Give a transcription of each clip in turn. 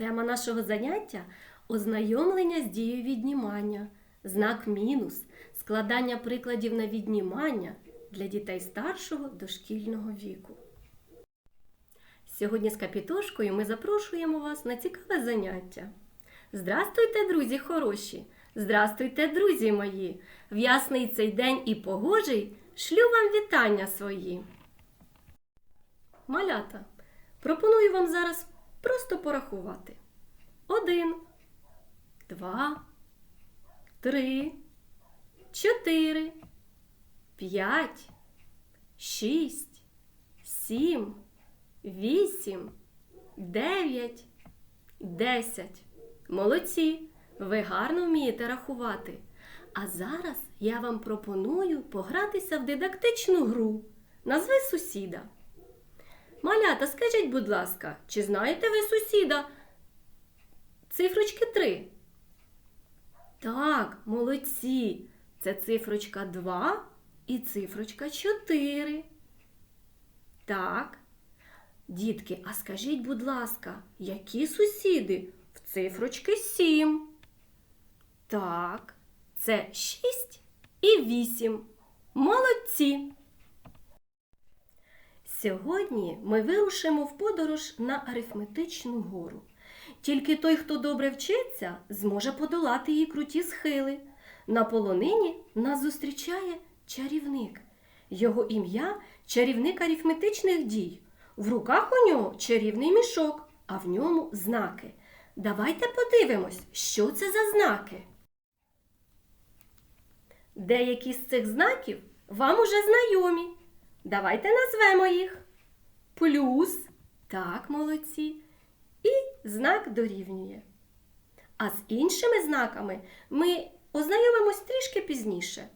Тема нашого заняття ознайомлення з дією віднімання, знак мінус, складання прикладів на віднімання для дітей старшого дошкільного віку. Сьогодні з капітошкою ми запрошуємо вас на цікаве заняття. Здрастуйте, друзі хороші! Здрастуйте, друзі мої! В ясний цей день і погожий шлю вам вітання свої. Малята, пропоную вам зараз просто порахувати. Один, два, три, чотири, п'ять, шість, сім, вісім, дев'ять, десять. Молодці! Ви гарно вмієте рахувати. А зараз я вам пропоную погратися в дидактичну гру. Назви сусіда. Малята, скажіть, будь ласка, чи знаєте ви сусіда? Цифрочки 3. Так, молодці. Це цифрочка 2 і цифрочка 4. Так. Дітки, а скажіть, будь ласка, які сусіди в цифрочки 7? Так, це 6 і 8. Молодці. Сьогодні ми вирушимо в подорож на арифметичну гору. Тільки той, хто добре вчиться, зможе подолати її круті схили. На полонині нас зустрічає чарівник. Його ім'я чарівник арифметичних дій. В руках у нього чарівний мішок, а в ньому знаки. Давайте подивимось, що це за знаки. Деякі з цих знаків вам уже знайомі. Давайте назвемо їх. Плюс, так, молодці, і знак дорівнює. А з іншими знаками ми ознайомимось трішки пізніше.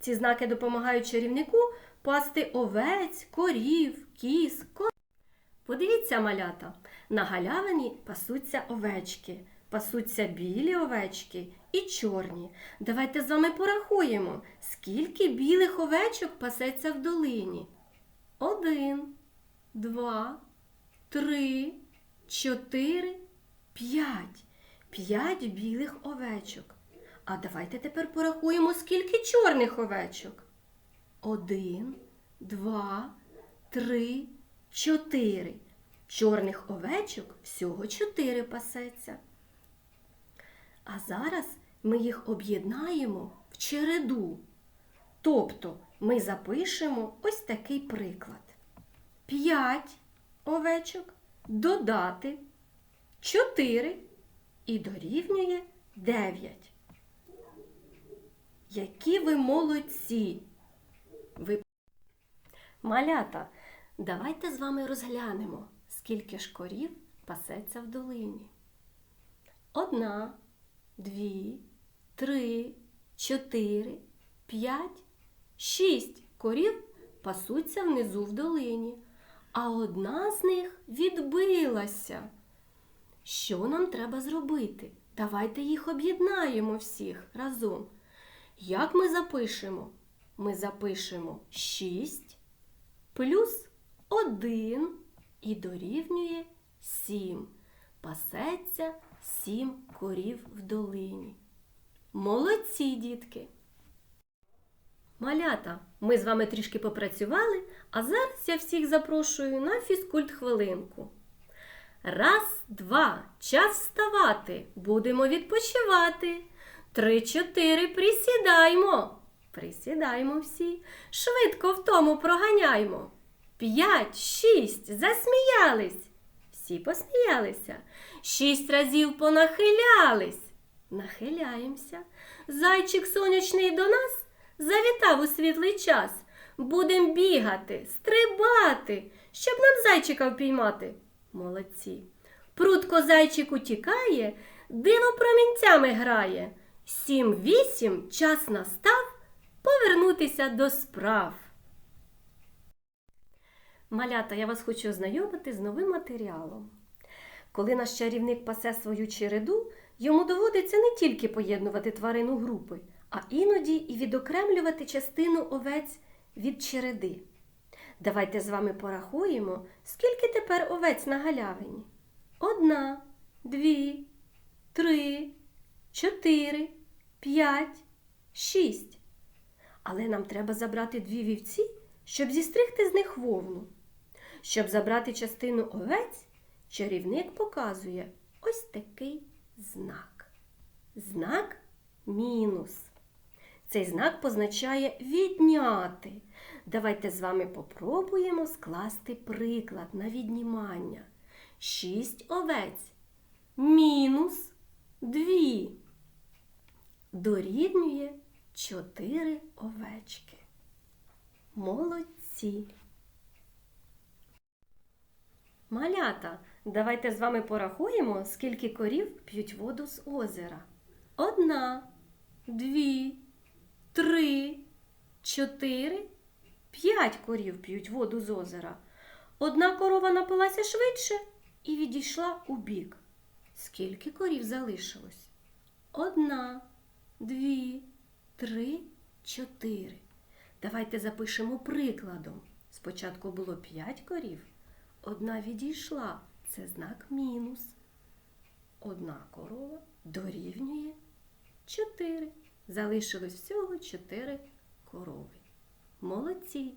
Ці знаки допомагають чарівнику пасти овець, корів, кіз, ко... Подивіться, малята, на галявині пасуться овечки, пасуться білі овечки і чорні. Давайте з вами порахуємо, скільки білих овечок пасеться в долині. Один, два, три, чотири, п'ять. П'ять білих овечок. А давайте тепер порахуємо, скільки чорних овечок. Один, два, три, чотири. Чорних овечок всього чотири пасеться. А зараз ми їх об'єднаємо в череду. Тобто ми запишемо ось такий приклад. 5 овечок додати 4 і дорівнює 9. Які ви молодці! Ви... Малята, давайте з вами розглянемо, скільки ж корів пасеться в долині. Одна, дві, три, чотири, п'ять, шість корів пасуться внизу в долині, а одна з них відбилася. Що нам треба зробити? Давайте їх об'єднаємо всіх разом. Як ми запишемо? Ми запишемо 6 плюс 1 і дорівнює 7. Пасеться 7 корів в долині. Молодці, дітки! Малята, ми з вами трішки попрацювали, а зараз я всіх запрошую на фізкульт хвилинку. Раз, два, час вставати, будемо відпочивати. Три, чотири, присідаймо. Присідаймо всі, швидко в тому проганяймо. П'ять, шість, засміялись. Всі посміялися. Шість разів понахилялись. Нахиляємося. Зайчик сонячний до нас завітав у світлий час. Будем бігати, стрибати, щоб нам зайчика впіймати. Молодці. Прутко зайчик утікає, диво промінцями грає. Сім-вісім час настав повернутися до справ. Малята, я вас хочу ознайомити з новим матеріалом. Коли наш чарівник пасе свою череду, йому доводиться не тільки поєднувати тварину групи, а іноді і відокремлювати частину овець від череди. Давайте з вами порахуємо, скільки тепер овець на галявині. Одна, дві, три, чотири, п'ять, шість. Але нам треба забрати дві вівці, щоб зістригти з них вовну. Щоб забрати частину овець, чарівник показує ось такий знак. Знак мінус. Цей знак позначає відняти. Давайте з вами попробуємо скласти приклад на віднімання. Шість овець мінус дві дорівнює чотири овечки. Молодці. Малята, давайте з вами порахуємо, скільки корів п'ють воду з озера. Одна, дві, три, чотири, п'ять корів п'ють воду з озера. Одна корова напилася швидше і відійшла у бік. Скільки корів залишилось? Одна, дві, три, чотири. Давайте запишемо прикладом. Спочатку було п'ять корів, одна відійшла. Це знак мінус. Одна корова дорівнює чотири. Залишилось всього чотири корови. Молодці.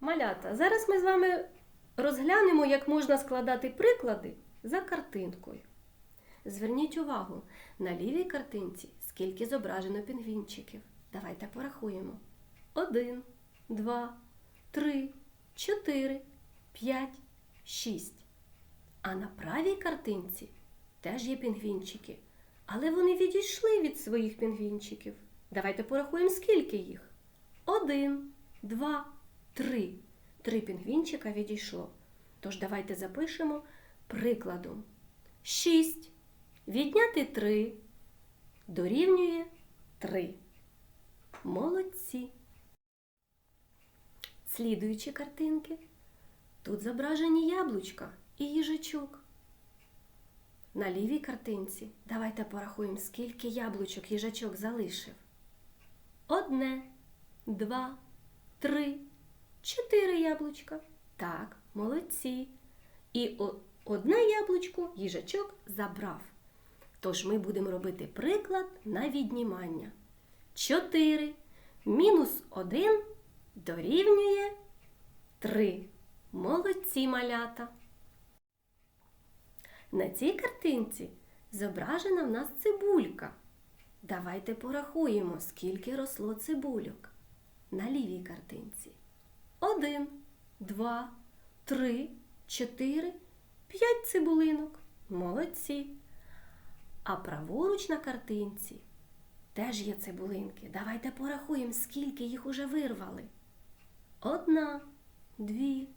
Малята, зараз ми з вами розглянемо, як можна складати приклади за картинкою. Зверніть увагу, на лівій картинці скільки зображено пінгвінчиків. Давайте порахуємо. Один, два, три, чотири, п'ять, шість. А на правій картинці теж є пінгвінчики, але вони відійшли від своїх пінгвінчиків. Давайте порахуємо, скільки їх. Один, два, три. Три пінгвінчика відійшло. Тож давайте запишемо прикладом. Шість. Відняти три дорівнює три. Молодці. Слідуючі картинки. Тут зображені яблучка і їжачок. На лівій картинці давайте порахуємо, скільки яблучок їжачок залишив. Одне, два, три, чотири яблучка. Так, молодці. І одне яблучко їжачок забрав. Тож ми будемо робити приклад на віднімання. 4 мінус 1 дорівнює 3. Молодці малята. На цій картинці зображена в нас цибулька. Давайте порахуємо, скільки росло цибульок. На лівій картинці. 1, 2, 3, 4, 5 цибулинок. Молодці. А праворуч на картинці теж є цибулинки. Давайте порахуємо, скільки їх уже вирвали. Одна, дві,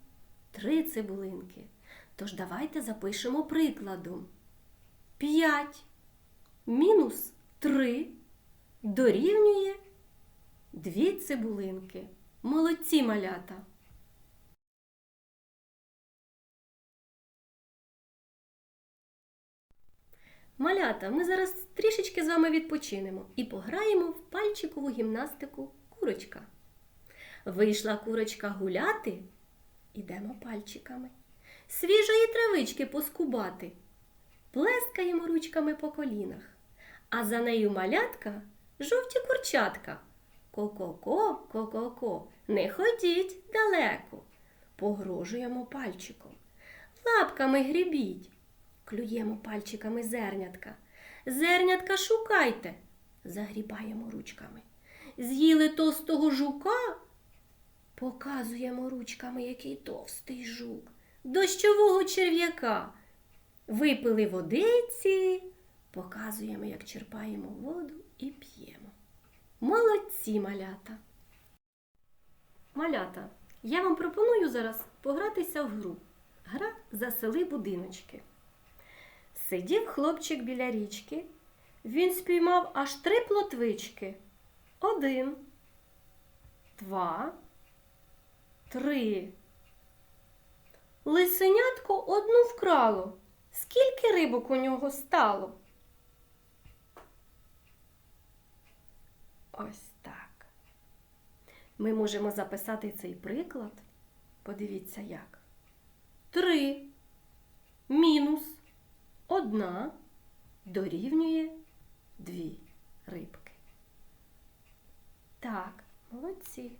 три цибулинки. Тож давайте запишемо прикладом. П'ять мінус три дорівнює дві цибулинки. Молодці малята. Малята, ми зараз трішечки з вами відпочинемо і пограємо в пальчикову гімнастику курочка. Вийшла курочка гуляти, ідемо пальчиками. Свіжої травички поскубати, плескаємо ручками по колінах, а за нею малятка жовті курчатка. Ко-ко-ко, ко-ко-ко, не ходіть далеко. Погрожуємо пальчиком. Лапками грібіть. Клюємо пальчиками зернятка. Зернятка шукайте. Загрібаємо ручками. З'їли товстого жука. Показуємо ручками, який товстий жук. Дощового черв'яка. Випили водиці. Показуємо, як черпаємо воду і п'ємо. Молодці малята. Малята, я вам пропоную зараз погратися в гру. Гра засели будиночки. Сидів хлопчик біля річки. Він спіймав аж три плотвички. Один, два, три. Лисенятко одну вкрало. Скільки рибок у нього стало? Ось так. Ми можемо записати цей приклад. Подивіться як. Три мінус одна дорівнює дві рибки. Так, молодці.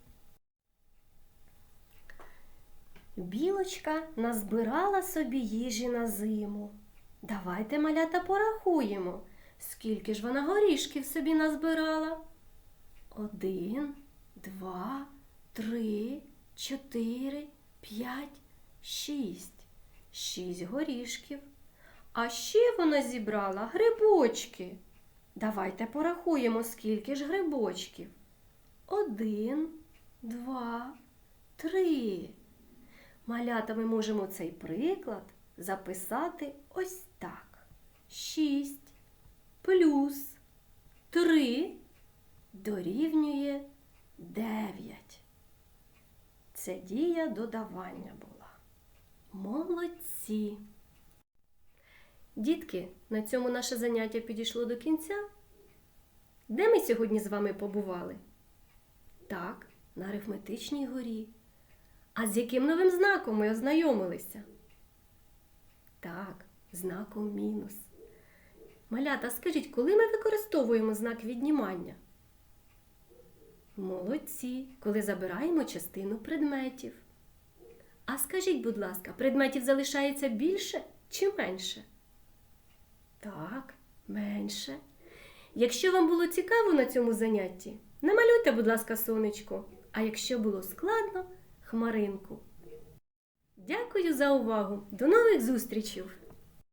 Білочка назбирала собі їжі на зиму. Давайте, малята, порахуємо, скільки ж вона горішків собі назбирала. Один, два, три, чотири, п'ять, шість. Шість горішків. А ще вона зібрала грибочки. Давайте порахуємо, скільки ж грибочків. Один, два, три. Малята ми можемо цей приклад записати ось так. Шість плюс три дорівнює дев'ять. Це дія додавання була. Молодці! Дітки, на цьому наше заняття підійшло до кінця. Де ми сьогодні з вами побували? Так, на арифметичній горі. А з яким новим знаком ми ознайомилися? Так, знаком мінус. Малята, скажіть, коли ми використовуємо знак віднімання? Молодці, коли забираємо частину предметів. А скажіть, будь ласка, предметів залишається більше чи менше? Так, менше. Якщо вам було цікаво на цьому занятті, намалюйте, будь ласка, сонечко. А якщо було складно, хмаринку. Дякую за увагу. До нових зустрічей!